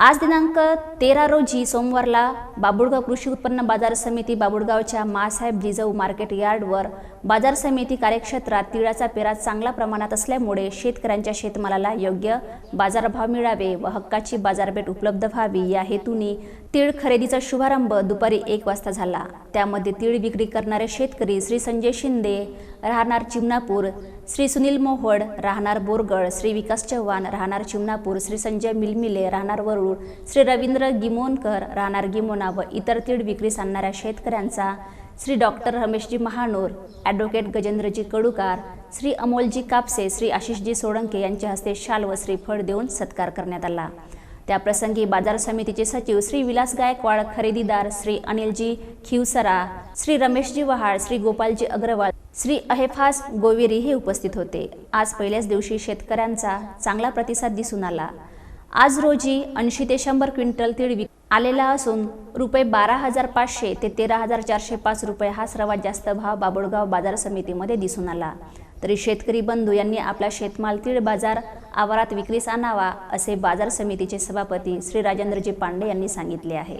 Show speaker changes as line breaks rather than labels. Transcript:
आज दिनांक तेरा रोजी सोमवारला बाबुळगाव कृषी उत्पन्न बाजार समिती बाबुळगावच्या मासाहेब जिजाऊ मार्केट यार्डवर बाजार समिती कार्यक्षेत्रात तिळाचा पेरा चांगल्या प्रमाणात असल्यामुळे शेतकऱ्यांच्या शेतमालाला योग्य बाजारभाव मिळावे व हक्काची बाजारपेठ उपलब्ध व्हावी या हेतूने तीळ खरेदीचा शुभारंभ दुपारी एक वाजता झाला. त्यामध्ये तीळ विक्री करणारे शेतकरी श्री संजय शिंदे राहणार चिमणापूर श्री सुनील मोहोड राहणार बोरगड श्री विकास चव्हाण राहणार चिमणापूर श्री संजय मिलमिले राहणार वरुळ वरुड श्री रवींद्र गिमोनकर राहणार गिमोना व इतर तीड विक्रीस आणणाऱ्या शेतकऱ्यांचा श्री डॉक्टर रमेशजी महानोर ॲडव्होकेट गजेंद्रजी कडुकार श्री अमोलजी कापसे श्री आशिषजी सोळंके यांच्या हस्ते शाल व श्रीफळ देऊन सत्कार करण्यात आला. त्याप्रसंगी बाजार समितीचे सचिव श्री विलास गायकवाड खरेदीदार श्री अनिलजी खिवसरा श्री रमेशजी वहाळ श्री गोपालजी अग्रवाल श्री अहेफास गोविरी हे उपस्थित होते. आज पहिल्याच दिवशी शेतकऱ्यांचा चांगला प्रतिसाद दिसून आला. आज रोजी ऐंशी ते शंभर क्विंटल तीळ विक आलेला असून रुपये बारा हजार पाचशे ते तेरा हजार चारशे पाच रुपये हा सर्वात जास्त भाव बाबुळगाव बाजार समितीमध्ये दिसून आला. तरी शेतकरी बंधू यांनी आपला शेतमाल तीळ बाजार आवारात विक्रीस आणावा असे बाजार समितीचे सभापती श्री राजेंद्रजी पांडे यांनी सांगितले आहे.